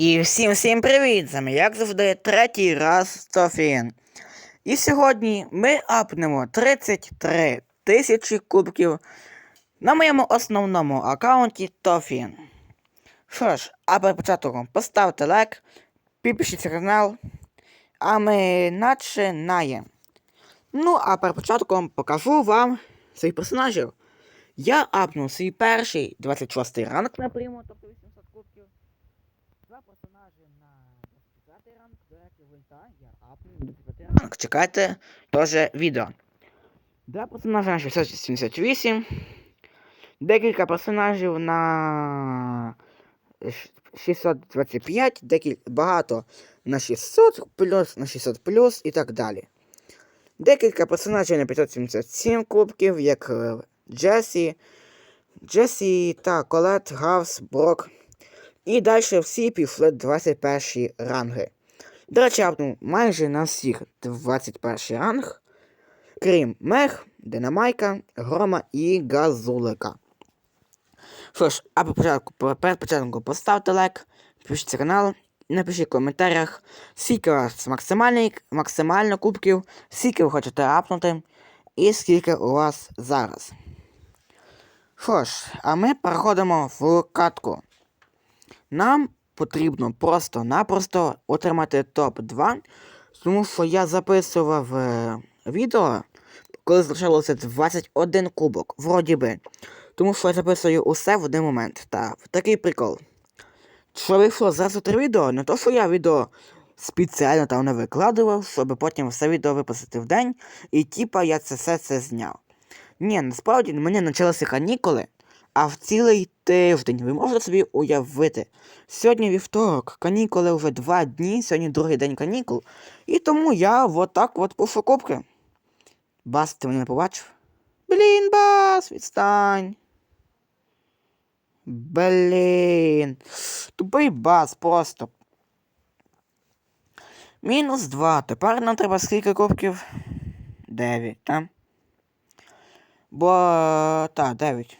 І всім всім привіт! З вами, як завжди, третій раз Тофін. І сьогодні ми апнемо 33 тисячі кубків на моєму основному аккаунті Тофін. Що ж, а перед початком поставте лайк, підпишіться канал, а ми починаємо. Ну, а перед початком покажу вам своїх персонажів. Я апнув свій перший 26 ранг на прийму, тобто 800 кубків. Два персонажі на 25 ранг, до речі, вольта, я апнув на 25 ранг. Чекайте теж відео. Два персонажі на 678. Декілька персонажів на 625, декілька багато на 600 плюс, на 600 плюс і так далі. Декілька персонажів на 577 кубків, як е, Джесі, Джесі та Колет, Гавс, Брок. І далі всі пішли 21 ранги. До речі, майже на всіх 21 ранг, крім Мех, Динамайка, Грома і Газулика. Що ж, а по початку, перед початком поставте лайк, підпишіться канал, напишіть в коментарях, скільки у вас максимально кубків, скільки ви хочете апнути, і скільки у вас зараз. Що ж, а ми переходимо в катку. Нам потрібно просто-напросто отримати топ-2, тому що я записував е, відео, коли залишилося 21 кубок, вроді би. Тому що я записую усе в один момент. Та такий прикол. Що вийшло зразу три відео, не то, що я відео спеціально там не викладував, щоб потім все відео випустити в день, і типа я це все це зняв. Ні, насправді мені почалися канікули, а в цілий тиждень ви можете собі уявити. Сьогодні вівторок, канікули вже два дні, сьогодні другий день канікул. І тому я отак от пушу кубки. Бас, ти мене не побачив? Блін, бас, відстань. Блін. Тупий бас просто. Мінус 2. Тепер нам треба скільки кубків? 9, так? Бо. Та, 9.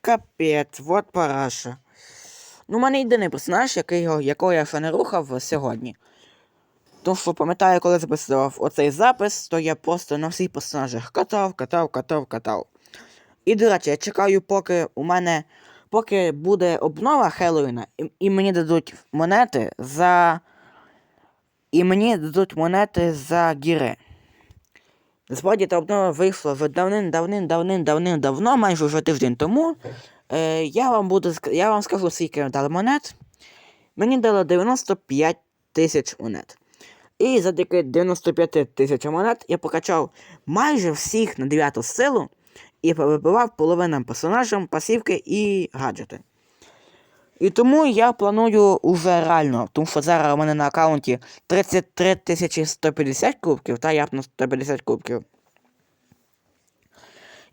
Капець, вот параша. Ну, у мене єдиний персонаж, який, якого я ще не рухав сьогодні. Тому що пам'ятаю, коли записував оцей запис, то я просто на всіх персонажах катав, катав, катав, катав. І, до речі, я чекаю, поки у мене. Поки буде обнова Хеллоуіна, і, і мені дадуть монети за. І мені дадуть монети за гіри. Насправді та обнова вийшла вже давним-давним-давним-давним-давно, майже вже тиждень тому. Е, я вам буду я вам скажу, скільки дали монет. Мені дали 95 тисяч монет. І завдяки 95 тисяч монет я покачав майже всіх на 9 силу і повибивав половинам персонажам пасівки і гаджети. І тому я планую уже реально, тому що зараз у мене на аккаунті 33 150 кубків, та я б на 150 кубків.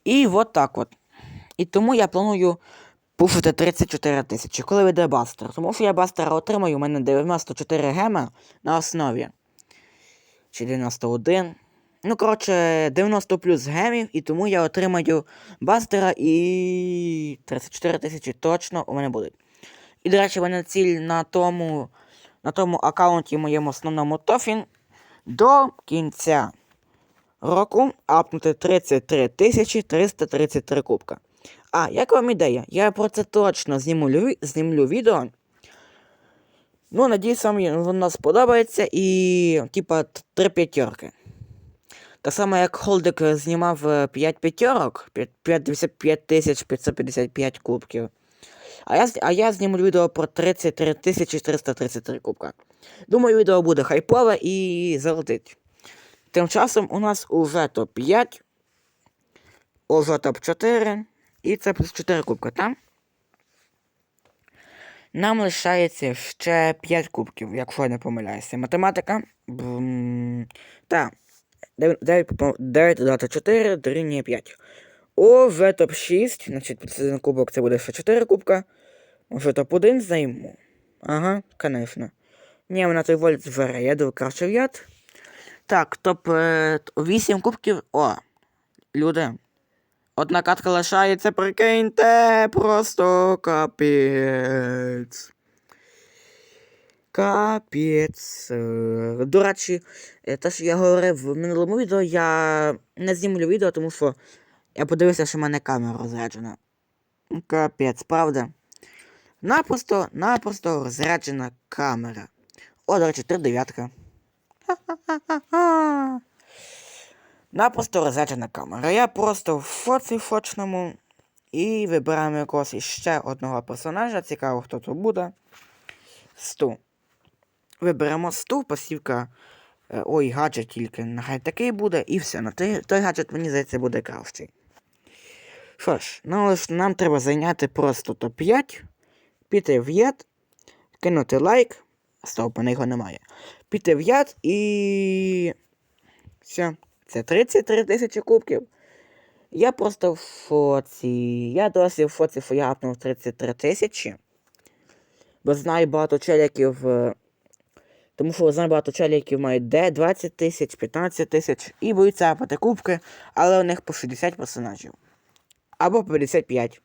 І от так от. І тому я планую пушити 34 тисячі, коли вийде бастер. Тому що я бастера отримаю, у мене 94 гема на основі. Чи 91. Ну, коротше, 90 плюс гемів, і тому я отримаю бастера і 34 тисячі точно у мене будуть. І, до речі, в мене ціль на тому, на тому аккаунті моєму основному Тофін до кінця року апнути 33 333 кубка. А, як вам ідея? Я про це точно зніму, лю- знімлю відео. Ну, надіюсь, вам воно сподобається і, типа, три п'ятерки. Так само, як Холдик знімав 5 п'ятерок, 55 555 кубків. А я, а я зніму відео про 33 тисячі 333 кубка. Думаю, відео буде хайпове і залетить. Тим часом у нас уже топ-5, уже топ-4, і це плюс 4 кубка, так? Нам лишається ще 5 кубків, якщо я не помиляюся. Математика. Так. 9, 9 додати 4 дорівнює 5. Уже топ-6, значить, плюс кубок це буде ще 4 кубка. Може топ-1 займу? Ага, конечно. Ні, на той вольт звере, я йду краще в яд. Так, топ 8 кубків. О, люди. Одна катка лишається, прикиньте, просто капець. Капець. Е, До речі, е, те, що я говорив в минулому відео, я не знімлю відео, тому що я подивився, що в мене камера розряджена. Ну, Капець, правда? Напросто, напросто розряджена камера. О, до речі, три дев'ятка. Напросто розряджена камера. Я просто в фоці фочному і вибираємо якогось іще одного персонажа. Цікаво, хто тут буде. Сту. Виберемо сту, пасівка. е, Ой, гаджет тільки. Нехай такий буде, і все. На той, той гаджет, мені здається, буде кращий. Що ж, ну нам треба зайняти просто топ-5, піти в яд, кинути лайк. Стоп, мене його немає. Піти в яд і. Все. Це 33 тисячі кубків. Я просто в фоці. Я досі в фоці, я 33 тисячі. Бо знаю багато челіків. е, Тому що знаю багато челіків мають де 20 тисяч, 15 тисяч і боються апати кубки, але у них по 60 персонажів. Або 55.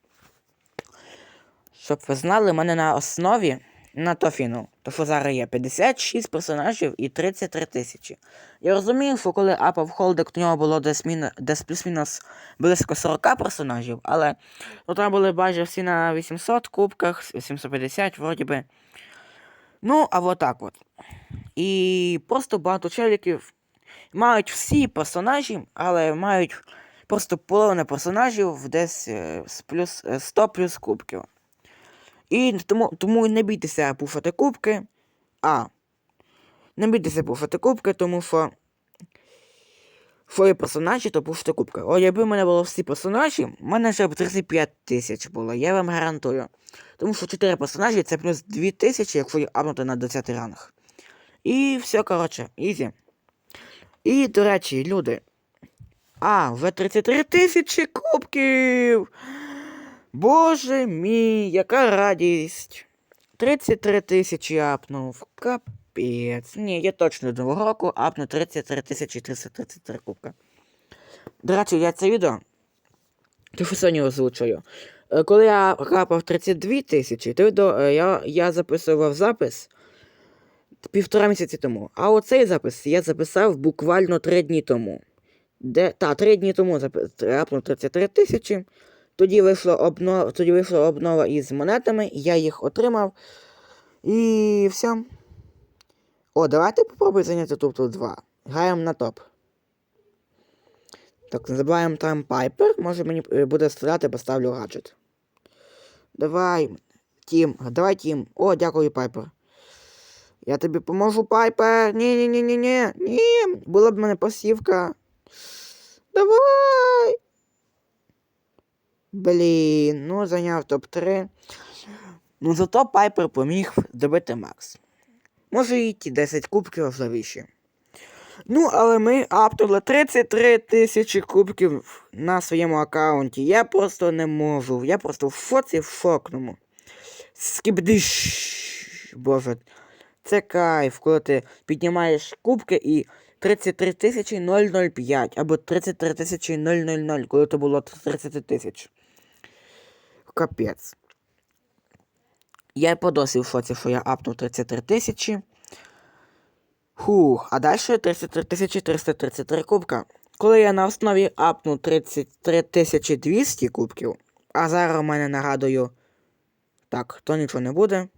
Щоб ви знали, в мене на основі на тофіну, то що зараз є 56 персонажів і 33 тисячі. Я розумію, що коли апав холдик, то в нього було десь, десь плюс-мінус близько 40 персонажів, але ну, там були майже всі на 800 кубках, 750 вроді би. Ну, а вот так от. І просто багато челіків мають всі персонажі, але мають просто половина персонажів десь е, з плюс, е, 100 плюс кубків. І тому, тому не бійтеся пушати кубки. А. Не бійтеся пушати кубки, тому що. Є персонажі, то пушити кубки. О, якби в мене було всі персонажі, в мене вже б 35 тисяч було, я вам гарантую. Тому що 4 персонажі це плюс 2 тисячі, якщо їх апнути на 10 ранг. І все, коротше, ізі. І, до речі, люди. А, вже 33 тисячі кубків. Боже мій, яка радість. 33 тисячі апнув. Капець. Ні, я точно до року апну 33 тисячі 333 кубка. До речі, я це відео. Сьогодні озвучую. Е, Коли я капав 32 тисячі, то відео, е, я, я записував запис півтора місяці тому. А оцей запис я записав буквально 3 дні тому. Де, та, 3 дні тому апнув 33 тисячі. Тоді вийшла обнова, тоді вийшла обнова із монетами, я їх отримав. І все. О, давайте попробуй зайняти топ 2. Граємо на топ. Так, не забуваємо там Пайпер. Може мені е, буде стріляти, поставлю гаджет. Давай. Тім, давай Тім. О, дякую, Пайпер. Я тобі поможу, Пайпер. Ні, ні, ні, ні, ні. Ні. Була б в мене посівка. Давай. Блін, ну зайняв топ-3. Ну зато Пайпер поміг добити Макс. Може і ті 10 кубків важливіші. Ну, але ми апнули 33 тисячі кубків на своєму аккаунті. Я просто не можу. Я просто в фоці в шокному. Боже. Це кайф, коли ти піднімаєш кубки і 33 тисячі 005 або 33 тисячі 000, коли то було 30 тисяч. Капець. Я по досі в шоці, що я апнув 33 тисячі. Фух, а далі 33 тисячі 333 кубка. Коли я на основі апнув 33 тисячі 200 кубків, а зараз у мене нагадую. Так, то нічого не буде.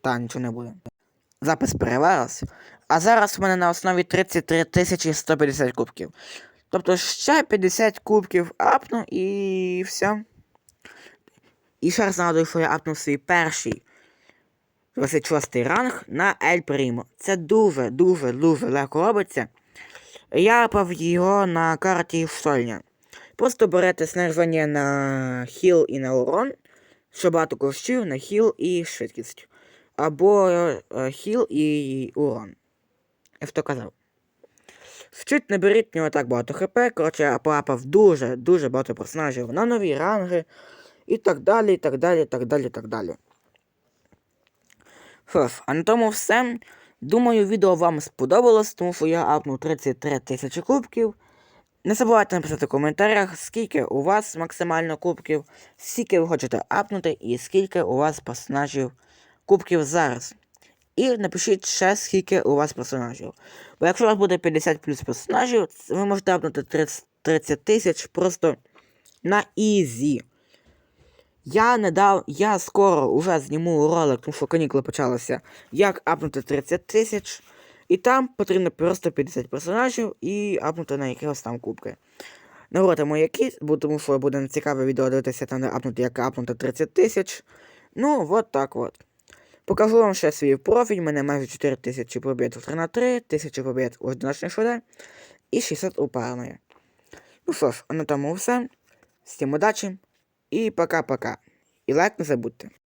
Та, нічого не буде. Запис переварився. А зараз у мене на основі 33 150 кубків. Тобто ще 50 кубків апну і все. І ще раз нагадую, що я апнув свій перший 26 ранг на Ель Прімо. Це дуже, дуже, дуже легко робиться. Я апав його на карті Сольня. Просто берете снаряження на хіл і на урон, що багато коштів на хіл і швидкість. Або е, хіл і урон. Я ж то казав. Щит не беріть в нього так багато хп. Коротше, я поапав дуже, дуже багато персонажів на нові ранги. І так далі, і так далі, і так далі, і так далі. Ж, а на тому все. Думаю, відео вам сподобалось, тому що я апнув 33 тисячі кубків. Не забувайте написати в коментарях, скільки у вас максимально кубків, скільки ви хочете апнути і скільки у вас персонажів кубків зараз. І напишіть ще, скільки у вас персонажів. Бо якщо у вас буде 50 плюс персонажів, ви можете апнути 30 30 тисяч просто на ізі. Я не дав, я скоро вже зніму ролик, тому що канікули почалися, як апнути 30 тисяч. І там потрібно просто 50 персонажів і апнути на якихось там кубки. Нагородимо якісь, бо тому що буде цікаве відео дивитися там, де апнути, як апнути 30 тисяч. Ну, от так от. Покажу вам ще свій профіль. У мене майже 4 тисячі побід в 3 на 3, 1000 побід у одиночних шоде і 600 у парної. Ну що ж, а на тому все. Всім удачі і пока-пока. І лайк не забудьте.